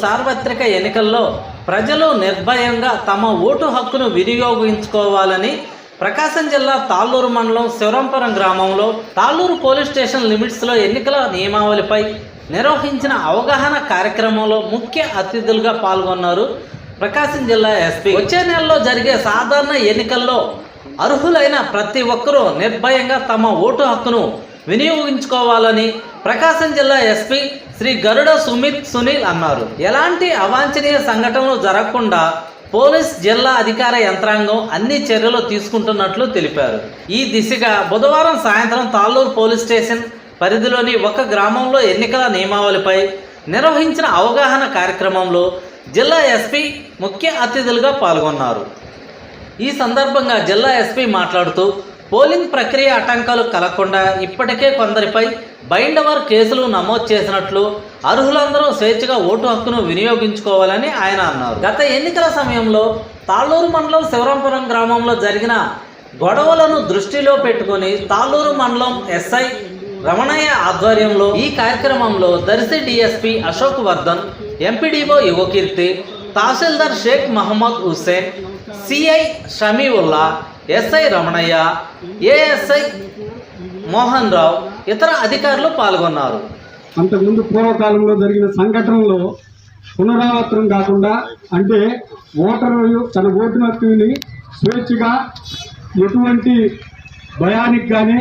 సార్వత్రిక ఎన్నికల్లో ప్రజలు నిర్భయంగా తమ ఓటు హక్కును వినియోగించుకోవాలని ప్రకాశం జిల్లా తాళ్ళూరు మండలం శివరంపురం గ్రామంలో తాళ్ళూరు పోలీస్ స్టేషన్ లిమిట్స్లో ఎన్నికల నియమావళిపై నిర్వహించిన అవగాహన కార్యక్రమంలో ముఖ్య అతిథులుగా పాల్గొన్నారు ప్రకాశం జిల్లా ఎస్పీ. వచ్చే నెలలో జరిగే సాధారణ ఎన్నికల్లో అర్హులైన ప్రతి ఒక్కరూ నిర్భయంగా తమ ఓటు హక్కును వినియోగించుకోవాలని ప్రకాశం జిల్లా ఎస్పీ శ్రీ గరుడ సుమిత్ సునీల్ అన్నారు. ఎలాంటి అవాంఛనీయ సంఘటనలు జరగకుండా పోలీస్ జిల్లా అధికార యంత్రాంగం అన్ని చర్యలు తీసుకుంటున్నట్లు తెలిపారు. ఈ దిశగా బుధవారం సాయంత్రం తాళ్ళూరు పోలీస్ స్టేషన్ పరిధిలోని ఒక గ్రామంలో ఎన్నికల నియమావళిపై నిర్వహించిన అవగాహన కార్యక్రమంలో జిల్లా ఎస్పీ ముఖ్య అతిథులుగా పాల్గొన్నారు. ఈ సందర్భంగా జిల్లా ఎస్పీ మాట్లాడుతూ పోలింగ్ ప్రక్రియ ఆటంకాలు కలగకుండా ఇప్పటికే కొందరిపై బైండవర్ కేసులు నమోదు చేసినట్లు అర్హులందరూ స్వేచ్ఛగా ఓటు హక్కును వినియోగించుకోవాలని ఆయన అన్నారు. గత ఎన్నికల సమయంలో తాళ్ళూరు మండలం శివరాంపురం గ్రామంలో జరిగిన గొడవలను దృష్టిలో పెట్టుకొని తాళ్ళూరు మండలం ఎస్ఐ రమణయ్య ఆధ్వర్యంలో ఈ కార్యక్రమంలో దర్శి డిఎస్పి అశోక్ వర్ధన్ ఎంపీడీఓ యువకీర్తి తహసీల్దార్ Sheikh Mohammed Hussain CI Shamiulla SI Ramanaiah ASI Mohan Rao ఇతర అధికారులు పాల్గొన్నారు. అంతకుముందు పూర్వకాలంలో జరిగిన సంఘటనలో పునరావృతం కాకుండా అంటే ఓటరు తన ఓటు హక్కుని స్వేచ్ఛగా ఎటువంటి భయానికి కానీ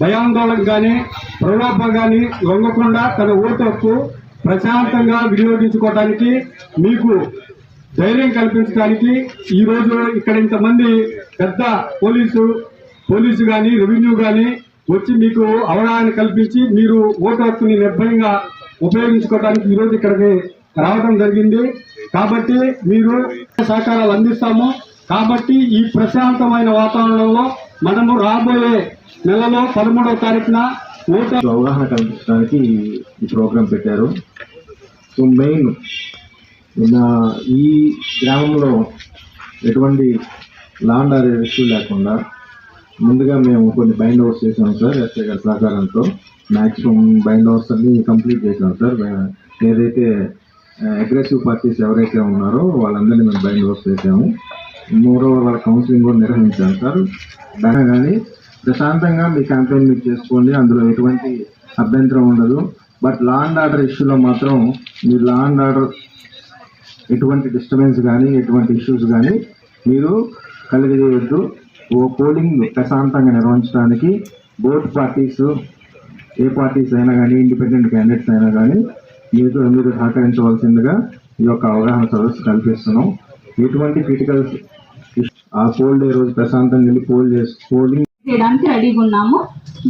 భయాందోళనకు కానీ ప్రలోభ కానీ లొంగకుండా తన ఓటు హక్కు ప్రశాంతంగా వినియోగించుకోవడానికి మీకు ధైర్యం కల్పించడానికి ఈరోజు ఇక్కడ ఇంతమంది పెద్ద పోలీసు పోలీసు కానీ రెవెన్యూ కానీ వచ్చి మీకు అవగాహన కల్పించి మీరు ఓటు హక్కుని నిర్భయంగా ఉపయోగించుకోవడానికి ఈరోజు ఇక్కడికి రావడం జరిగింది. కాబట్టి మీరు సహకారాలు అందిస్తాము. కాబట్టి ఈ ప్రశాంతమైన వాతావరణంలో మనము రాబోయే నెలలో పదమూడవ తారీఖున ఓటు అవగాహన కల్పించడానికి ఈ ప్రోగ్రాం పెట్టారు. సో మెయిన్ నిన్న ఈ గ్రామంలో ఎటువంటి లాండ్ ఆర్డర్ ఇష్యూ లేకుండా ముందుగా మేము కొన్ని బైండ్ ఓవర్స్ చేసాం సార్ ఎస్ఐ గారి సహకారంతో. మ్యాక్సిమం బైండ్ ఓవర్స్ అన్ని కంప్లీట్ చేసాం సార్. ఏదైతే అగ్రెసివ్ పార్టీస్ ఎవరైతే ఉన్నారో వాళ్ళందరినీ మేము బైండ్ ఓవర్స్ చేసాము. మూడో వాళ్ళ కౌన్సిలింగ్ కూడా నిర్వహించాం సార్. దాని కానీ ప్రశాంతంగా మీ క్యాంపెయిన్ మీరు చేసుకోండి. అందులో ఎటువంటి అభ్యంతరం ఉండదు. బట్ లా అండ్ ఆర్డర్ ఇష్యూలో మాత్రం మీరు లా అండ్ ఆర్డర్ ఎటువంటి డిస్టర్బెన్స్ కానీ ఎటువంటి ఇష్యూస్ కానీ మీరు కలిగజేయొద్దు. ఓ పోలింగ్ ప్రశాంతంగా నిర్వహించడానికి బోత్ పార్టీస్ ఏ పార్టీస్ అయినా కానీ ఇండిపెండెంట్ క్యాండిడేట్స్ అయినా కానీ మీరు మీరు సహకరించవలసిందిగా ఈ యొక్క అవగాహన సదస్సు కల్పిస్తున్నాం. ఎటువంటి క్రిటికల్ ఆ పోల్ డే రోజు ప్రశాంతంగా వెళ్ళి పోల్ చేసి పోలింగ్ చేయడానికి రెడీగా ఉన్నాము.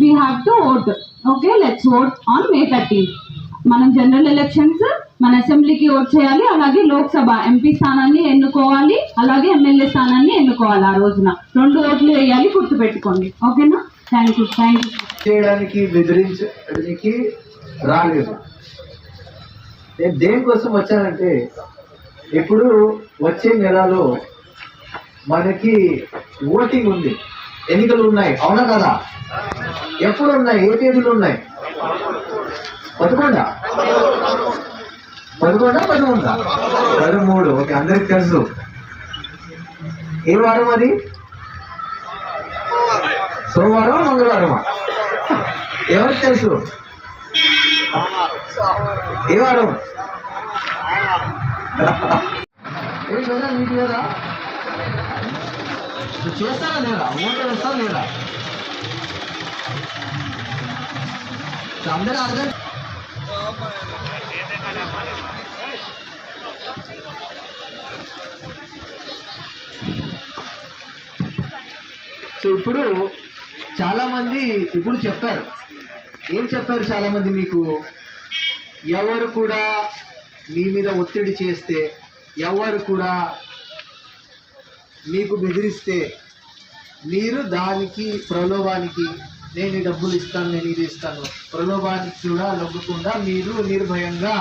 We have to vote okay let's vote on May thirteen మనం జనరల్ ఎలక్షన్స్ మన అసెంబ్లీకి ఓట్ చేయాలి అలాగే లోక్సభ ఎంపీ స్థానాన్ని ఎన్నుకోవాలి. అలాగే ఎమ్మెల్యే స్థానాన్ని ఎన్నుకోవాలి ఆ రోజున. రెండు ఓట్లు వేయాలి గుర్తుపెట్టుకోండి. ఓకేనా? థ్యాంక్ యూ థ్యాంక్ యూ చేయడానికి బెదిరించడానికి రాలేదు. నేను దేనికోసం వచ్చానంటే ఇప్పుడు వచ్చే నెలలో మనకి ఓటింగ్ ఉంది. ఎన్నికలు ఉన్నాయి. అవునా కదా? ఎప్పుడు ఉన్నాయి ఏ తేదీలు ఉన్నాయి? బతుకుండా పదకొండా పదకొండా పదమూడు ఓకే అందరికి తెలుసు. ఏ వారం అది? సోమవారం మంగళవారమా? ఎవరికి తెలుసు? ఏ వారం? ఏ లేదా నీకు లేదా? నువ్వు చేస్తానా లేదా? ఓటు వేస్తా లేదా? అందరూ అర్థం సో ఇప్పుడు చాలామంది ఇప్పుడు చెప్పారు. ఏం చెప్పారు చాలామంది మీకు? ఎవరు కూడా మీ మీద ఒత్తిడి చేస్తే ఎవరు కూడా మీకు బెదిరిస్తే మీరు దానికి ప్రలోభానికి నేను ఈ డబ్బులు ఇస్తాను నేను ఇది ఇస్తాను. ప్రలోభానికి కూడా లొగ్గకుండా మీరు నిర్భయంగా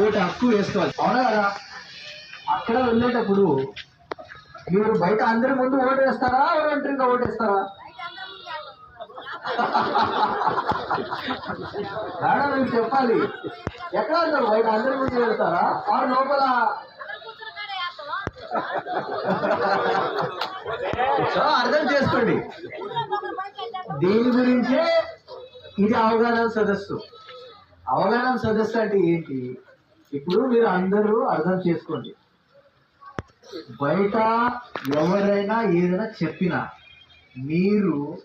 ఓటు హక్కు వేసుకోవాలి. అవునా అక్కడ వెళ్ళేటప్పుడు మీరు బయట అందరి ముందు ఓటేస్తారా వేస్తారా? ఒంటరిగా ఓటేస్తారా వేస్తారా? మేడం మీకు చెప్పాలి. ఎక్కడ అందరు? బయట అందరి ముందు వెళ్తారా ఆరు లోపల సో అర్థం చేసుకోండి. దీని గురించే ఇది అవగాహన సదస్సు. అవగాహన సదస్సు అంటే ఏంటి? ఇప్పుడు మీరు అందరూ అర్థం చేసుకోండి. బయట ఎవరైనా ఏదైనా చెప్పినా మీరు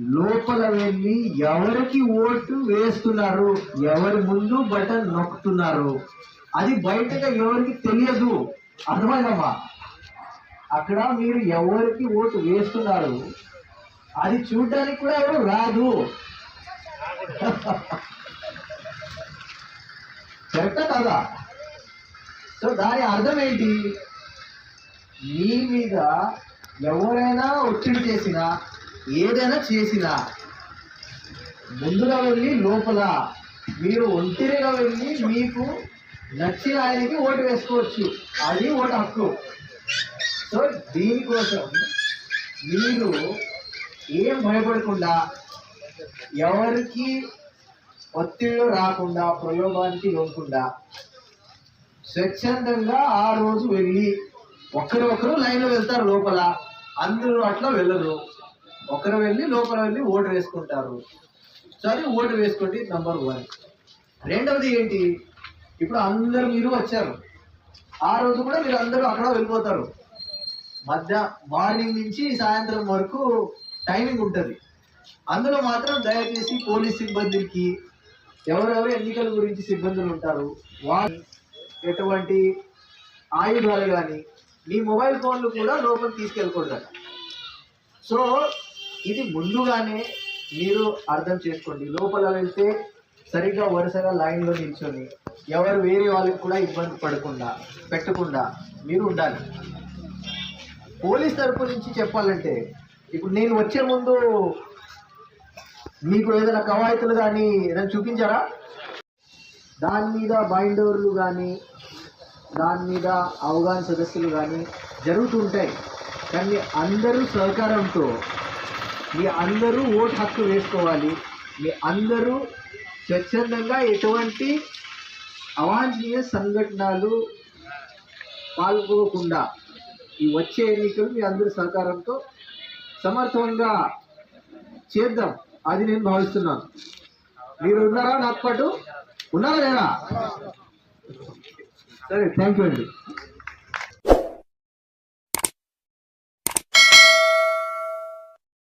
లోపల వెళ్ళి ఎవరికి ఓటు వేస్తున్నారు? ఎవరి ముందు బటన్ నొక్కుతున్నారు? అది బయటగా ఎవరికి తెలియదు. అర్థమైందమ్మా? అక్కడ మీరు ఎవరికి ఓటు వేస్తున్నారు? అది చూడడానికి కూడా ఎవరు రాదు. కరెక్టా కదా? సో దాని అర్థం ఏంటి? మీ మీద ఎవరైనా ఒత్తిడి చేసినా ఏదైనా చేసినా ముందుగా వెళ్ళి లోపల మీరు ఒంటరిగా వెళ్ళి మీకు నచ్చిన ఆయనకి ఓటు వేసుకోవచ్చు. అది ఓటు హక్కు. సో దీనికోసం మీరు ఏం భయపడకుండా ఎవరికి ఒత్తిళ్ళు రాకుండా ప్రయోగానికి లోకుండా స్వచ్ఛందంగా ఆ రోజు వెళ్ళి ఒకరు ఒకరు లైన్లో వెళ్తారు లోపల. అందరూ అట్లా వెళ్ళరు. ఒకరు వెళ్ళి లోపల వెళ్ళి ఓటు వేసుకుంటారు. సరే ఓటు వేసుకోండి నంబర్ వన్ రెండవది ఏంటి? ఇప్పుడు అందరు మీరు వచ్చారు. ఆ రోజు కూడా మీరు అందరూ అక్కడ వెళ్ళిపోతారు. మధ్య మార్నింగ్ నుంచి సాయంత్రం వరకు టైమింగ్ ఉంటుంది. అందులో మాత్రం దయచేసి పోలీస్ సిబ్బందికి ఎవరెవరు ఎన్నికల గురించి సిబ్బందులు ఉంటారు వాళ్ళు ఎటువంటి ఆయుధాలు కానీ మీ మొబైల్ ఫోన్లు కూడా లోపల తీసుకెళ్ళకూడదు సో ఇది ముందుగానే మీరు అర్థం చేసుకోండి. లోపల వెళ్తే సరిగ్గా వరుసగా లైన్లో నిల్చొని ఎవరు వేరే వాళ్ళకి కూడా ఇబ్బంది పడకుండా పెట్టకుండా మీరు ఉండాలి. పోలీస్ తరపు నుంచి చెప్పాలంటే ఇప్పుడు నేను వచ్చే ముందు మీకు ఏదైనా కవాయితులు కానీ ఏదైనా చూపించారా? దాని మీద బైండోర్లు కానీ దాని మీద అవగాహన సదస్సులు కానీ జరుగుతుంటాయి కానీ అందరూ సహకారంతో మీ అందరూ ఓటు హక్కు వేసుకోవాలి. మీ అందరూ స్వచ్ఛందంగా ఎటువంటి అవాంఛనీయ సంఘటనలు పాల్గొకుండా ఈ వచ్చే ఎన్నికలు మీ అందరి సహకారంతో సమర్థవంగా చేద్దాం అది నేను భావిస్తున్నాను. మీరు ఉన్నారా నాకు పాటు ఉన్నారా లేదా? సరే థ్యాంక్ యూ అండి